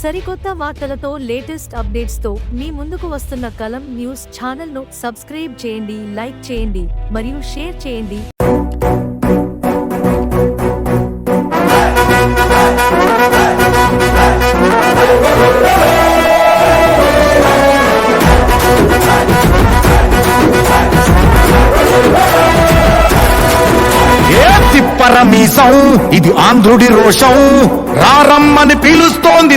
సరికొత్త వార్తలతో లేటెస్ట్ అప్డేట్స్తో మీ ముందుకు వస్తున్న కలం న్యూస్ ఛానల్ను సబ్స్క్రైబ్ చేయండి లైక్ చేయండి మరియు షేర్ చేయండి. ఇది ఆంధ్రుడి రోషం. రారమ్మని పిలుస్తోంది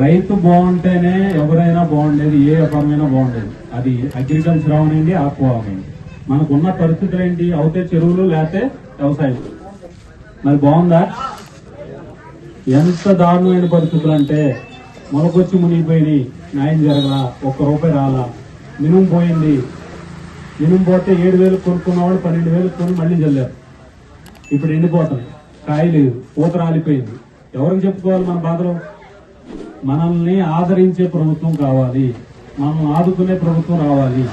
రైతు బాగుంటేనే ఎవరైనా బాగుండేది ఏ రకమైనా బాగుండేది. అది అగ్రికల్చర్ అవనండి ఆక్వా అవనండి మనకున్న పరిస్థితులు ఏంటి అవుతే చెరువులు లేతే వ్యవసాయం. మరి బాగుందా? ఎంత దారుణమైన పరిస్థితులు అంటే మొలకొచ్చి మునిగిపోయి న్యాయం జరగలా ఒక్క రూపాయి రాలా. మినుము పోయింది. మినుము పోతే ఏడు వేలు కొనుక్కున్న వాళ్ళు పన్నెండు వేలు కొని మళ్ళీ చల్లారు ఇప్పుడు ఎండిపోతుంది కాయలేదు. పూత రాలిపోయింది. ఎవరికి చెప్పుకోవాలి మన బాధలు? మనల్ని ఆదరించే ప్రభుత్వం కావాలి. మనం ఆదుకునే ప్రభుత్వం రావాలి.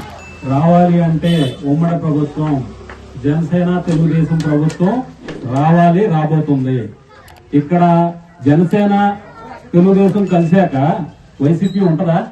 రావాలి అంటే ఉమ్మడి ప్రభుత్వం జనసేన తెలుగుదేశం ప్రభుత్వం రావాలి రాబోతుంది. ఇక్కడ జనసేన తెలుగుదేశం కలిశాక వైసీపీ ఉంటదా?